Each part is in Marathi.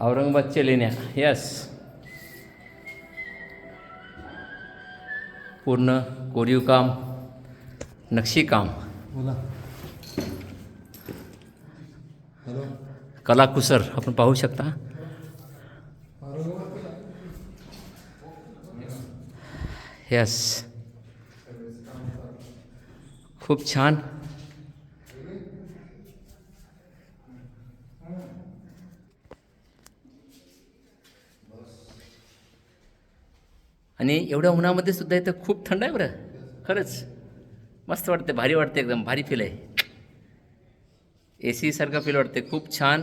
औरंगाबादच्या लेण्या यस पूर्ण कोरीव काम नक्षीकाम कलाकुसर आपण पाहू शकता यस खूप छान आणि एवढ्या उन्हामध्ये सुद्धा इथं खूप थंड आहे बरं. खरंच. मस्त वाटते भारी वाटते एकदम भारी फील आहे. ए सीसारखं फील वाटते खूप छान.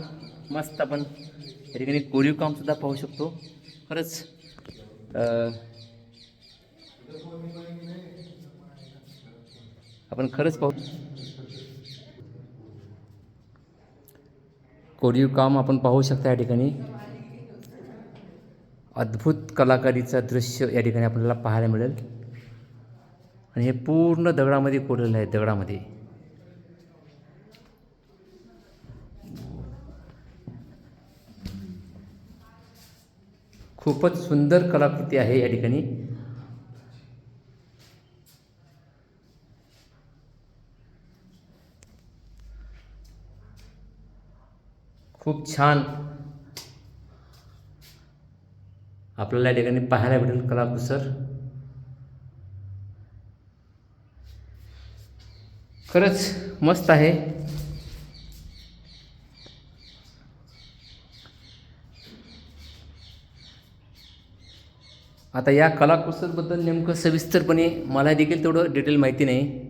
मस्त आपण या ठिकाणी कोरीव कामसुद्धा पाहू शकतो. खरंच. आपण खरंच पाहू कोरीव काम आपण पाहू शकता या ठिकाणी. अद्भुत कलाकारीचं दृश्य या ठिकाणी आपल्याला पाहायला मिळेल. आणि हे पूर्ण दगडामध्ये कोरलेलं आहे दगडामध्ये. खूपच सुंदर कलाकृती आहे या ठिकाणी. खूप छान आपल्याला या ठिकाणी पाहायला भेटेल कलाकुसर. खरंच मस्त आहे. आता या कलाकुसरबद्दल नेमकं सविस्तरपणे मला देखील तेवढं डिटेल माहिती नाही.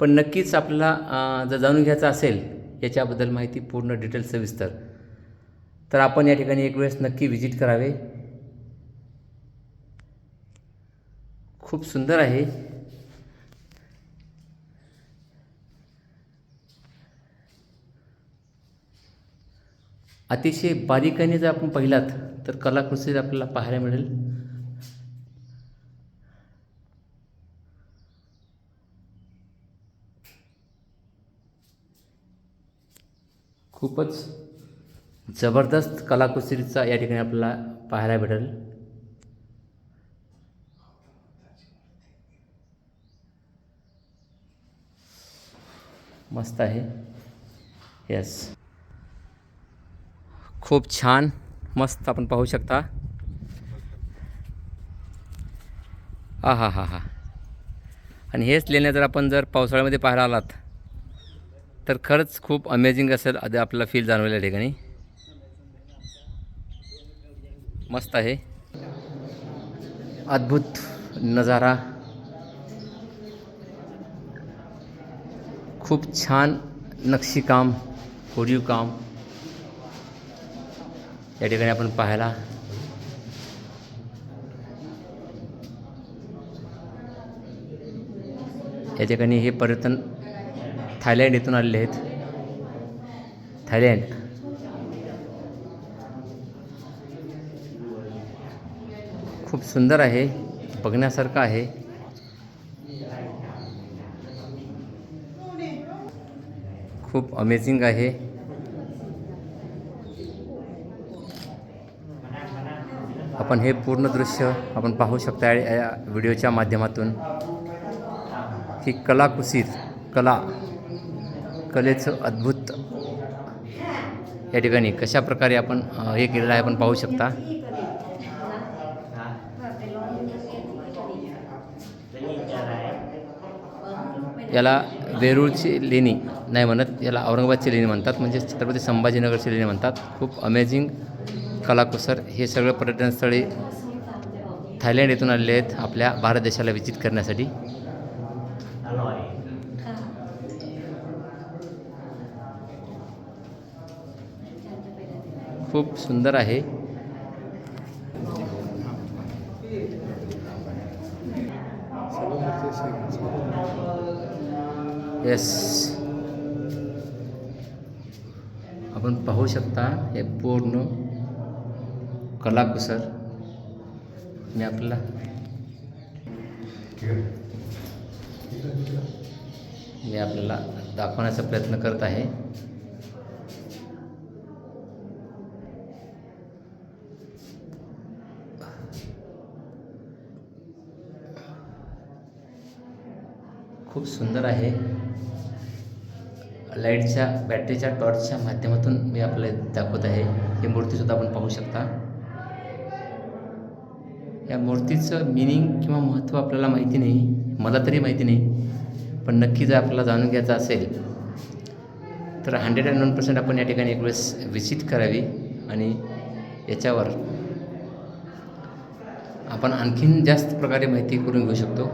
पण नक्कीच आपल्याला जर जाणून घ्यायचं असेल याच्याबद्दल माहिती पूर्ण डिटेल सविस्तर. तर आपण या ठिकाणी एक वेळेस नक्की व्हिजिट करावे. खूप सुंदर आहे. अतिशय बारीकाईने जर आपण पाहिलात तर कलाकृती आपल्याला पाहायला मिळेल. खूपच जबरदस्त कलाकुसरीचा या ठिकाणी आपल्याला पाहायला भेटेल मस्त आहे. येस खूप छान. मस्त आपण पाहू शकता. हा हा हा हा आणि हेच लेण्या जर आपण जर पावसाळ्यामध्ये पाहायला आलात तर खरंच खूप अमेझिंग असेल आधी आपल्याला फील जाणवेल या ठिकाणी. मस्त आहे. अद्भुत नजारा. खूप छान नक्षीकाम कोरीव काम या ठिकाणी आपण पाहायला या ठिकाणी हे पर्यटन थायलंड येथून आलेले आहेत. थायलंड. खूप सुंदर आहे बघण्यासारखं आहे. खूप अमेझिंग आहे. आपण हे पूर्ण दृश्य आपण पाहू शकता या या व्हिडिओच्या माध्यमातून ही कलाकुसीत कला कलेचं अद्भुत या ठिकाणी कशा प्रकारे आपण हे केलेलं आहे आपण पाहू शकता. याला वेरूळची लेणी नाही म्हणत याला औरंगाबादची लेणी म्हणतात म्हणजे छत्रपती संभाजीनगरची लेणी म्हणतात. खूप अमेझिंग कलाकुसर हे सगळं पर्यटनस्थळे थायलंड येथून आलेले आहेत आपल्या भारत देशाला विजिट करण्यासाठी. खूप सुंदर आहे. येस आपण पाहू शकता हे पूर्ण कलाकुसर. मी आपला मी आपल्याला दाखवण्याचा प्रयत्न करत आहे. खूप सुंदर आहे. लाईटच्या बॅटरीच्या टॉर्चच्या माध्यमातून मी आपल्याला दाखवत आहे. ही मूर्तीसुद्धा आपण पाहू शकता. या मूर्तीचं मिनिंग किंवा महत्त्व आपल्याला माहिती नाही. मला तरी माहिती नाही. पण नक्की जर आपल्याला जाणून घ्यायचं असेल तर हंड्रेड अँड वन पर्सेंट आपण या ठिकाणी एक वेळेस व्हिजिट करावी आणि याच्यावर आपण आणखीन जास्त प्रकारे माहिती करून घेऊ शकतो.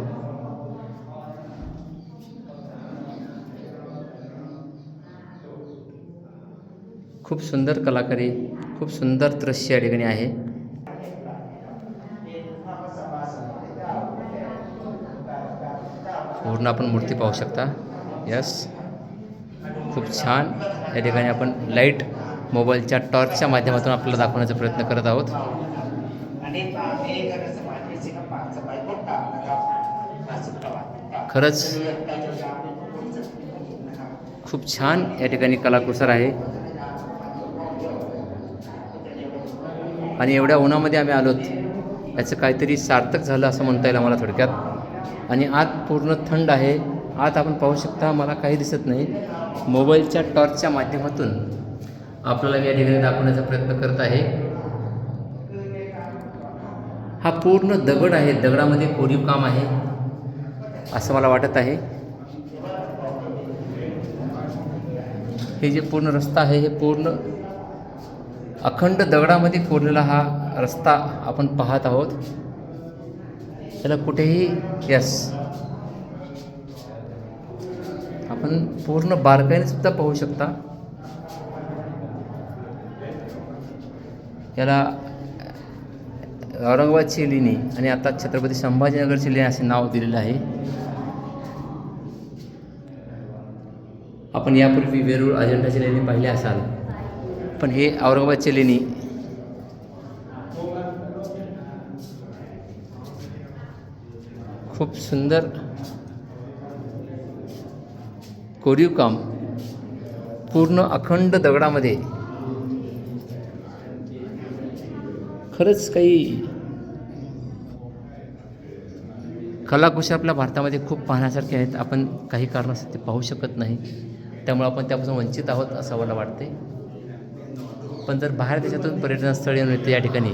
खूप सुंदर कलाकारी खूप सुंदर दृश्य या ठिकाणी आहे. पूर्ण आपण मूर्ती पाहू शकता. यस खूप छान. या ठिकाणी आपण लाइट मोबाईलच्या टॉर्चच्या माध्यमातून आपल्याला दाखवण्याचा प्रयत्न करत आहोत. खरंच खूप छान या ठिकाणी कलाकुसर आहे. आणि एवढ्या उन्हामध्ये आम्ही आलोत याचं काहीतरी सार्थक झालं असं म्हणता येईल आम्हाला थोडक्यात. आणि आत पूर्ण थंड आहे. आत आपण पाहू शकता मला काही दिसत नाही. मोबाईलच्या टॉर्चच्या माध्यमातून आपल्याला मी या ठिकाणी दाखवण्याचा प्रयत्न करत आहे. हा पूर्ण दगड आहे. दगडामध्ये कोरीव काम आहे असं मला वाटत आहे. हे जे पूर्ण रस्ता आहे हे पूर्ण अखंड दगडामध्ये कोरलेला हा रस्ता आपण पाहत आहोत. त्याला कुठेही यस. आपण पूर्ण बारकाईने सुद्धा पाहू शकता. याला औरंगाबादची लेणी आणि आता छत्रपती संभाजीनगरची लेणी असे नाव दिलेलं आहे. आपण यापूर्वी वेरूळ अजिंठाची लेणी पाहिली असाल. पण हे औरंगाबादची लेणी खूप सुंदर कोरीव काम पूर्ण अखंड दगडामध्ये. खरंच काही कलाकुशल आपल्या भारतामध्ये खूप पाहण्यासारखे आहेत. आपण काही कारणासाठी ते पाहू शकत नाही. त्यामुळे आपण त्यापासून वंचित आहोत असं मला वाटते पण जर बाहेर देशातून पर्यटनस्थळी येऊन इथे या ठिकाणी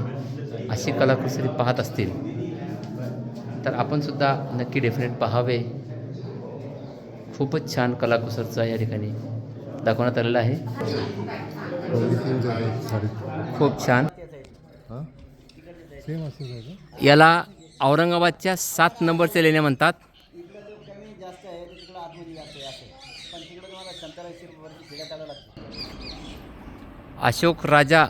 अशी कलाकुसरी पाहत असतील तर आपण सुद्धा नक्की डेफिनेट पाहावे. खूपच छान कलाकुसरचा या ठिकाणी दाखवण्यात आलेला आहे. खूप छान. याला औरंगाबादच्या सात नंबरचे लेण्या म्हणतात. अशोक राजा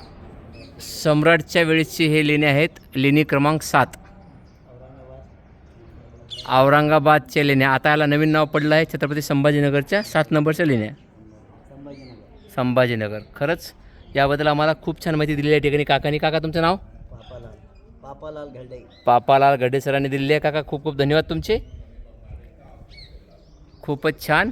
सम्राटच्या वेळेची हे लेणी आहेत. लेणी क्रमांक सात. औरंगाबादच्या लेण्या. आता याला नवीन नाव पडलं आहे. छत्रपती संभाजीनगरच्या सात नंबरच्या लेण्या. संभाजीनगर. संभाजीनगर खरंच याबद्दल आम्हाला खूप छान माहिती दिली आहे. ठिकाणी काकानी. काका तुमचं नाव? पापालाल पापालाल घरडे पापालाल गडे सरांनी दिलेली आहे. काका खूप खूप धन्यवाद तुमचे. खूपच छान.